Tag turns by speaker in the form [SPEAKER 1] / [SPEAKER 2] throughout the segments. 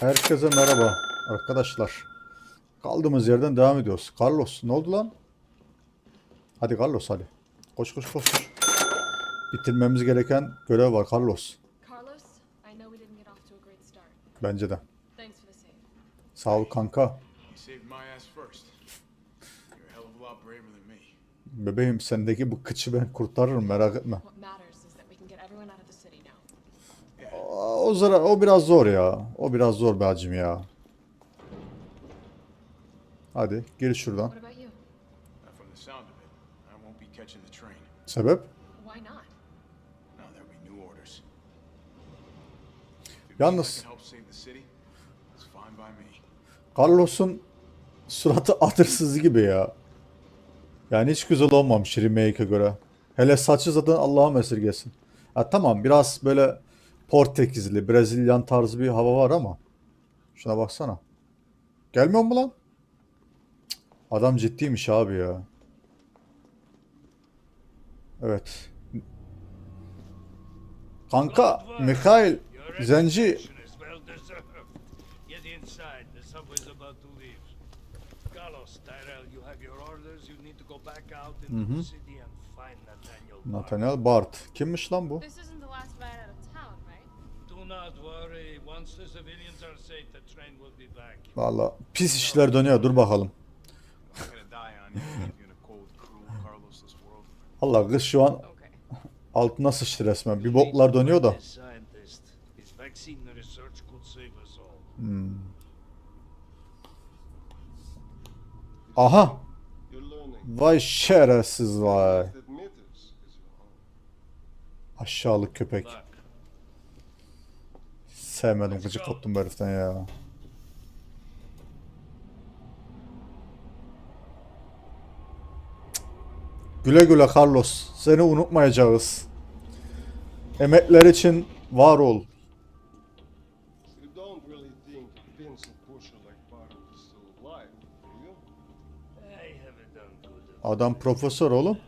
[SPEAKER 1] Herkese merhaba arkadaşlar. Kaldığımız yerden devam ediyoruz. Carlos ne oldu lan? Hadi Carlos hadi. Koş koş koş. koş. Bitirmemiz gereken görev var Carlos.
[SPEAKER 2] Carlos, I know we didn't get off to a great start.
[SPEAKER 1] Bence de. Sağ ol kanka. Bebeğim sendeki bu kıçı ben kurtarırım merak etme. O, zara, o biraz zor ya. O biraz zor be hacım ya. Hadi gir şuradan. Sebep? Yalnız-. Carlos'un suratı atırsız gibi ya. Yani hiç güzel olmamış remake'e göre. Hele saçı zaten Allah'a esirgesin. Ha, tamam biraz böyle Portekizli, Brezilyan tarzı bir hava var ama. Şuna baksana. Gelmiyor mu lan? Cık, Adam ciddiymiş abi ya. Evet. Kanka, Mikhail, Zenci
[SPEAKER 3] find Nathaniel. Bard.
[SPEAKER 1] Nathaniel Bart. Kimmiş lan bu? Valla pis işler dönüyor. Dur bakalım. Allah kız şu an altına sıçtı resmen. Bir botlar dönüyor da.
[SPEAKER 3] All.
[SPEAKER 1] Aha! Vay şerefsiz vay. Aşağılık köpek. Sevmedim gıcık koptum bu heriften ya. Güle güle Carlos. Seni unutmayacağız. Emekler için var ol. Adam profesör oğlum.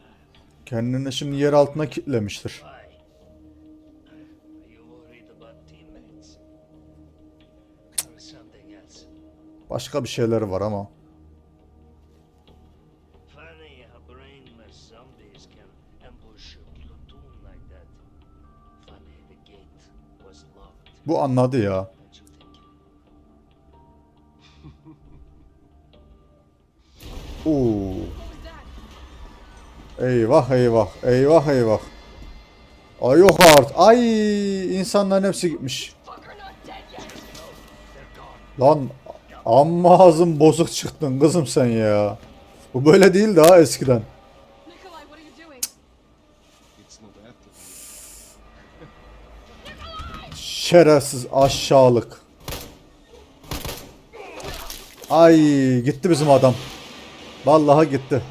[SPEAKER 1] Kendini şimdi yer altına kitlemiştir.
[SPEAKER 3] Funny the gate was locked.
[SPEAKER 1] Bu anladı ya. Oo. Eyvah eyvah. Eyvah eyvah. Ay yok art. Ay insanların hepsi gitmiş. Lan amma ağzın bozuk çıktın kızım sen ya. Bu böyle değil daha eskiden. Şerefsiz aşağılık. Ay gitti bizim adam. Vallahi gitti.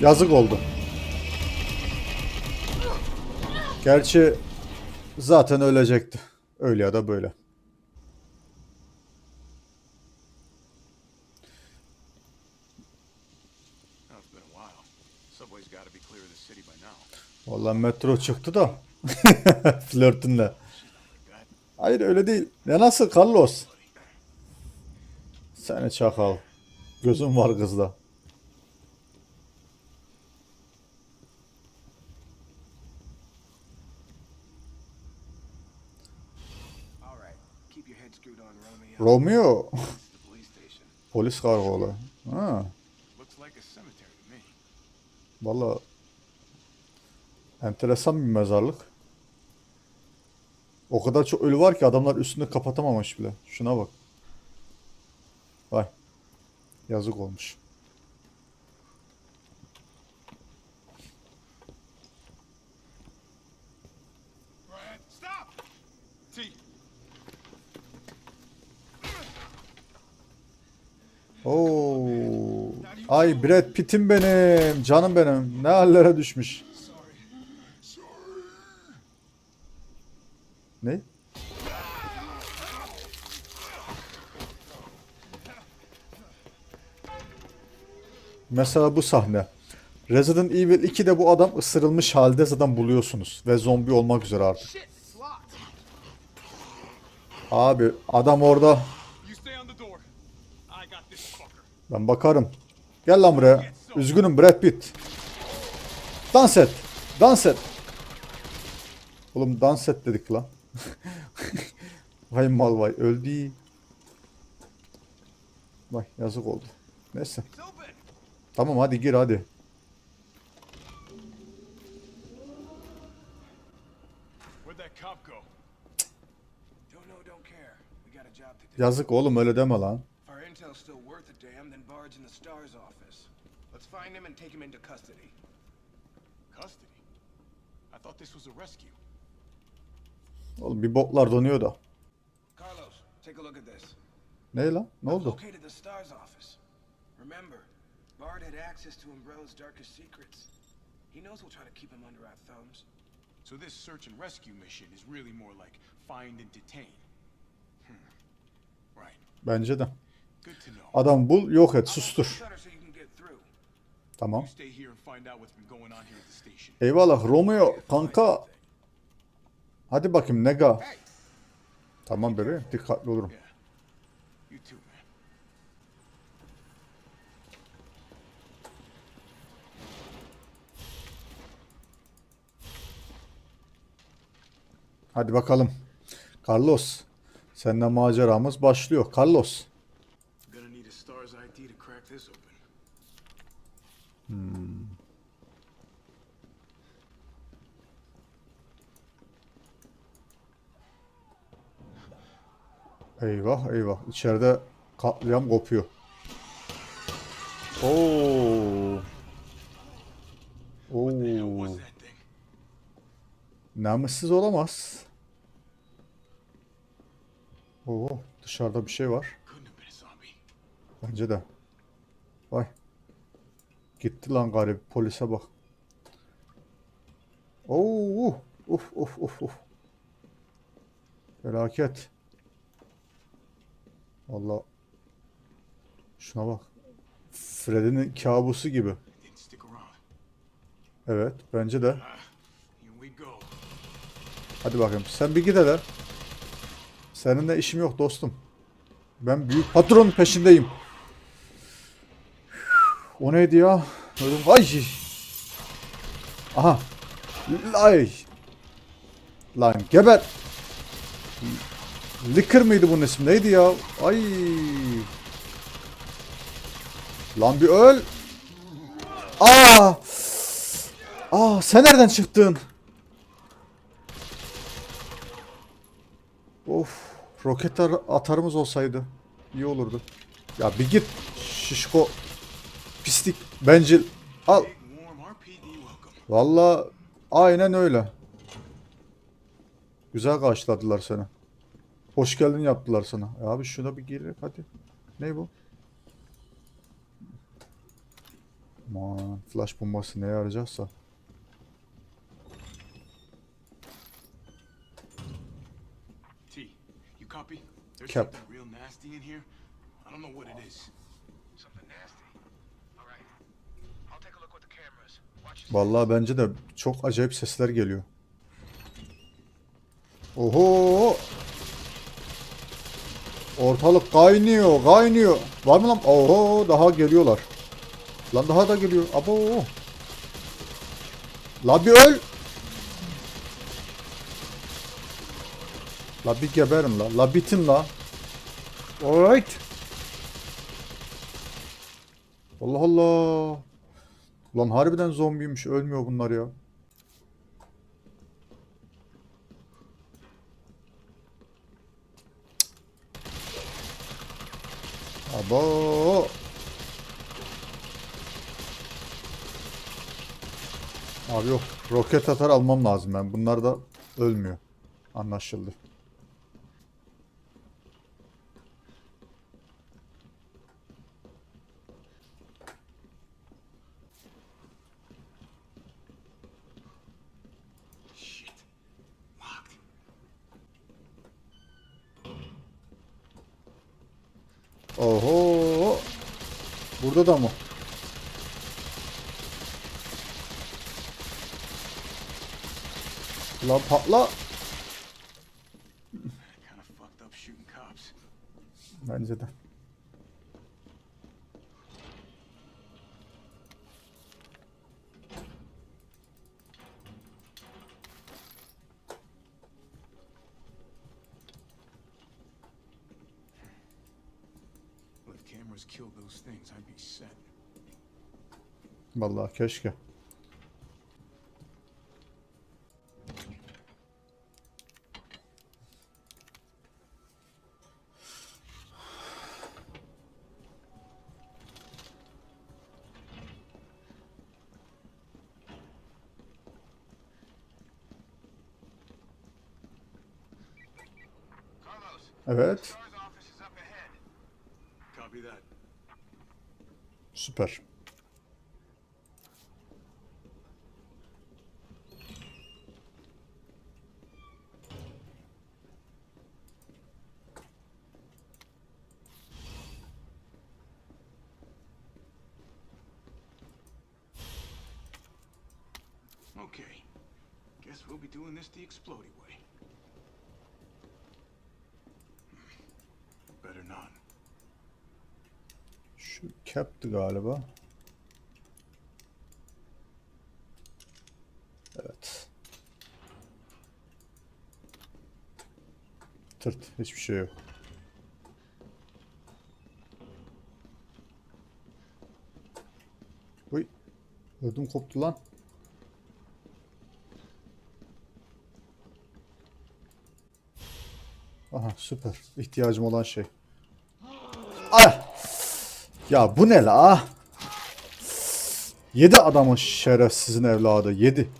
[SPEAKER 1] Yazık oldu. Gerçi zaten ölecekti. Öyle ya da böyle. Vallahi metro çıktı da. Flörtünle. Hayır öyle değil. Ne nasıl Carlos? Seni çakal. Gözüm var kızda.
[SPEAKER 4] Romeo.
[SPEAKER 1] Polis karakolu. Ha.
[SPEAKER 4] Looks like a cemetery to me.
[SPEAKER 1] Vallahi enteresan bir mezarlık. O kadar çok ölü var ki adamlar üstünü kapatamamış bile. Şuna bak. Vay. Yazık olmuş. Oo. Ay Brad Pitt'im benim. Canım benim. Ne hallere düşmüş. Ne? Mesela bu sahne. Resident Evil 2'de bu adam ısırılmış halde zaten buluyorsunuz. Ve zombi olmak üzere artık. Abi adam orada. Ben bakarım. Gel lan buraya. Üzgünüm Brad Pitt. Dans et. Dans et. Oğlum dans et dedik lan. vay mal vay. Öldü. Vay yazık oldu. Neyse. Tamam hadi gir hadi. Yazık oğlum öyle deme lan.
[SPEAKER 5] Bard's in the STARS office. Let's find him and take him into custody.
[SPEAKER 4] Custody. I thought this was a rescue.
[SPEAKER 1] Oğlum bir botlar donuyor da.
[SPEAKER 5] Carlos, take a look at this.
[SPEAKER 1] Ne lan? Ne oldu?
[SPEAKER 5] Located the STARS office. Remember, Bard had access to Umbrella's darkest secrets. He knows we'll try to keep him under our thumbs.
[SPEAKER 4] So this search and rescue mission is really more like find and detain. Hmm. Right.
[SPEAKER 1] Bence de. Adam bul yok et sustur. Tamam. Eyvallah Romeo kanka. Hadi bakayım nega. Tamam bebeğim dikkatli olurum. Hadi bakalım. Carlos. Seninle maceramız başlıyor. Carlos.
[SPEAKER 4] Gonna need a STARS ID to crack this open.
[SPEAKER 1] Eyvah eyvah. İçeride katliam kopuyor. Oo. Oo. Namussuz olamaz. Oo, dışarıda bir şey var. Bence de. Vay. Gitti lan garip. Polise bak. Oo, uh, uf uf uf uf. Felaket. Valla. Şuna bak. Freddy'nin kabusu gibi. Evet, bence de. Hadi bakayım. Sen bir git hele. Seninle işim yok dostum. Ben büyük patronun peşindeyim. O neydi ya? Ay! Aha. Ay. Lan geber. Licker mıydı bunun ismi? Neydi ya? Ay. Lan bir öl. Aa! Aa sen nereden çıktın? Of. Roket ar- atarımız olsaydı iyi olurdu. Ya bir git şişko pislik bencil al. Valla aynen öyle. Güzel karşıladılar seni. Hoş geldin yaptılar sana. E abi şuna bir gir hadi. Ne bu? Aman flash bombası neye yarayacaksa. Cap. Vallahi bence de çok acayip sesler geliyor. Oho! Ortalık kaynıyor, kaynıyor. Var mı lan? Oho, daha geliyorlar. Lan daha da geliyor. Abo. La bir öl. La bir geberin la. La bitin la. Alright. Allah Allah. Lan harbiden zombiymiş. Ölmüyor bunlar ya. Abo. Abi yok. Roket atar almam lazım ben. Bunlar da ölmüyor. Anlaşıldı. Oho. Burada da mı? Lan patla. Bence de.
[SPEAKER 4] Cameras killed those things, I'd be set.
[SPEAKER 1] Vallahi keşke. Evet. Süper.
[SPEAKER 4] Okay. Guess we'll be doing this the explodey way. Better not.
[SPEAKER 1] Şu cap'ti galiba. Evet. Tırt. Hiçbir şey yok. Uy. Ödüm koptu lan. Aha süper. İhtiyacım olan şey. Ya bu ne la? Yedi adamın şerefsizin evladı. Yedi.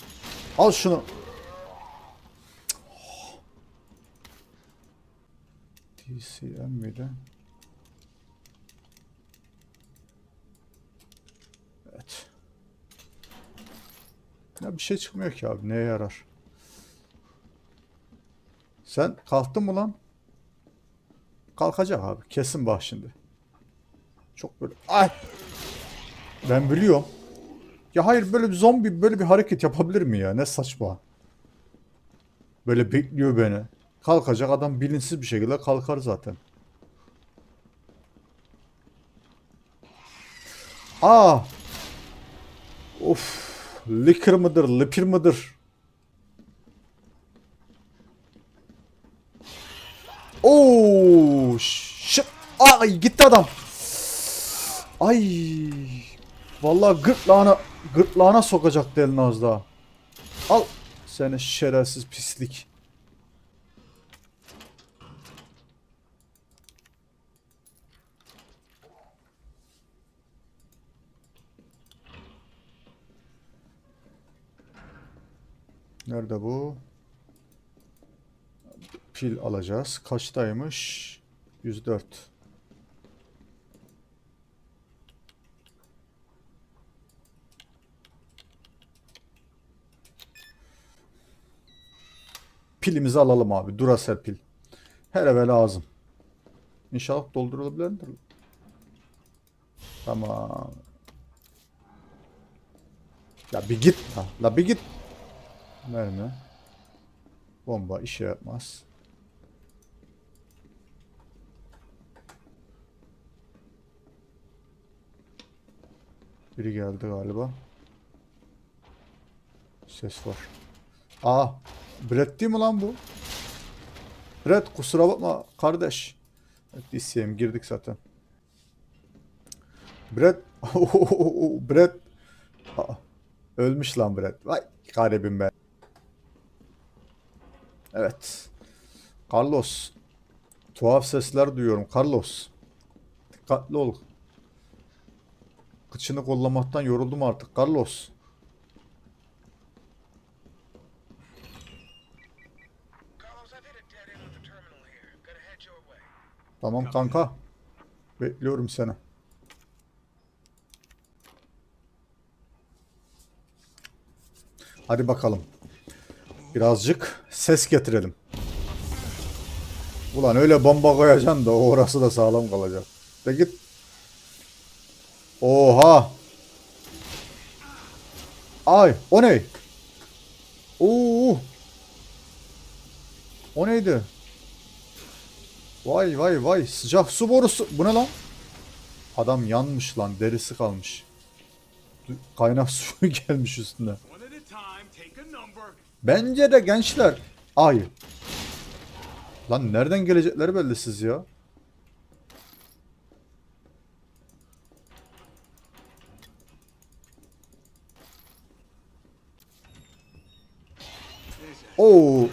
[SPEAKER 1] Al şunu. DCM miydi? Evet. Ya bir şey çıkmıyor ki abi. Neye yarar? Sen kalktın mı lan? Kalkacak abi. Kesin bak şimdi. Çok böyle ay. Ben biliyorum. Ya hayır böyle bir zombi böyle bir hareket yapabilir mi ya? Ne saçma. Böyle bekliyor beni. Kalkacak adam bilinçsiz bir şekilde kalkar zaten. Aa. Of. Liquor mıdır, lipir mıdır? Oo, şıp. Ay gitti adam. Ay. Vallahi gırtlağına gırtlağına sokacaktı elini az daha. Al seni şerefsiz pislik. Nerede bu? Pil alacağız. Kaçtaymış? 104. Pilimizi alalım abi. Duracell pil. Her eve lazım. İnşallah doldurulabilir. Tamam. Ya bir git. Ha, la bir git. Mermi. Bomba işe yapmaz. Biri geldi galiba. Ses var. Aa, Brett değil mi lan bu? Brett kusura bakma kardeş. Evet, DCM girdik zaten. Brett. Brett. Aa, ölmüş lan Brett. Vay garibim ben. Evet. Carlos. Tuhaf sesler duyuyorum. Carlos. Dikkatli ol. Kıçını kollamaktan yoruldum artık. Carlos, Tamam kanka. Bekliyorum seni. Hadi bakalım. Birazcık ses getirelim. Ulan öyle bomba koyacaksın da orası da sağlam kalacak. De git. Oha. Ay o ne? Oo. O neydi? Vay vay vay sıcak su borusu. Bu ne lan? Adam yanmış lan derisi kalmış. Kaynak suyu gelmiş üstüne. Bence de gençler. Ay. Lan nereden gelecekleri belli siz ya. Oo.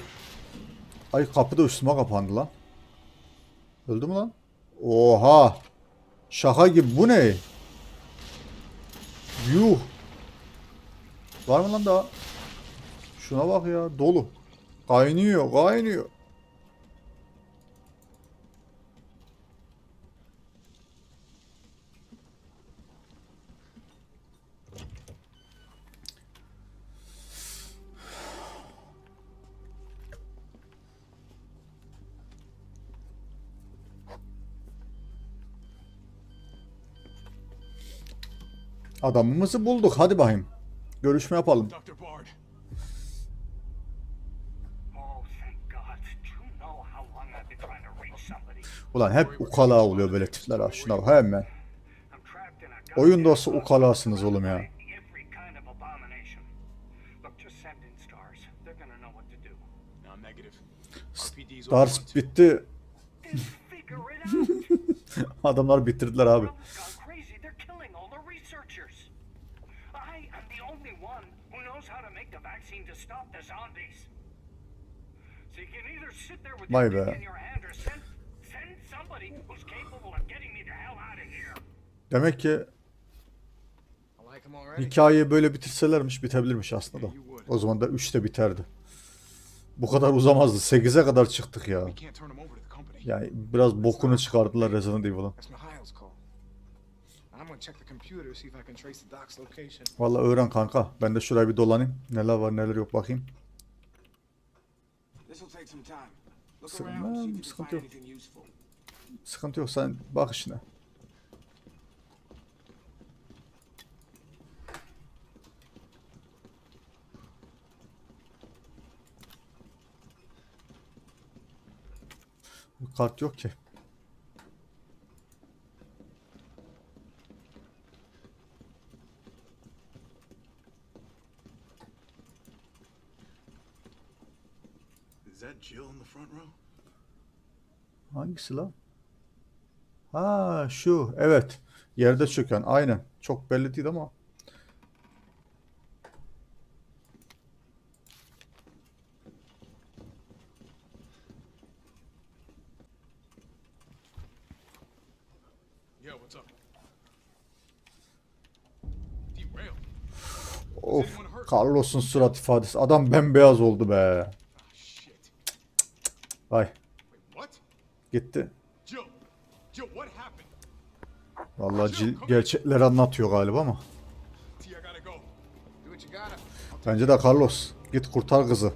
[SPEAKER 1] Ay kapı da üstüme kapandı lan. Öldü mü lan? Oha. Şaka gibi bu ne? Yuh. Var mı lan daha? Şuna bak ya dolu. Kaynıyor kaynıyor. Adamımızı bulduk. Hadi bakayım. Görüşme yapalım.
[SPEAKER 3] Oh?
[SPEAKER 1] Ulan hep ukala oluyor böyle tipler ha. Şuna bak hemen. Olsa
[SPEAKER 3] bubble
[SPEAKER 1] ukalasınız oğlum ya.
[SPEAKER 3] Every kind of abomination. Look, of here.
[SPEAKER 1] Demek ki hikayeyi böyle bitirselermiş bitebilirmiş aslında da. O zaman da 3'te biterdi. Bu kadar uzamazdı. 8'e kadar çıktık ya. Yani biraz bokunu çıkardılar Resident Evil'ın. Vallahi öğren kanka. Ben de şuraya bir dolanayım. Neler var neler yok bakayım.
[SPEAKER 5] This will take some time.
[SPEAKER 1] Sıkıntı sıkıntı yok. Sıkıntı yok sen bak işine. Kart yok ki.
[SPEAKER 4] That Jill in the front row?
[SPEAKER 1] Hangisi lan? Ha şu evet. Yerde çöken aynen. Çok belli değil ama. Of Carlos'un surat ifadesi. Adam bembeyaz oldu be. Vay gitti. Vallahi gerçekleri anlatıyor galiba ama. Bence de Carlos. Git kurtar kızı.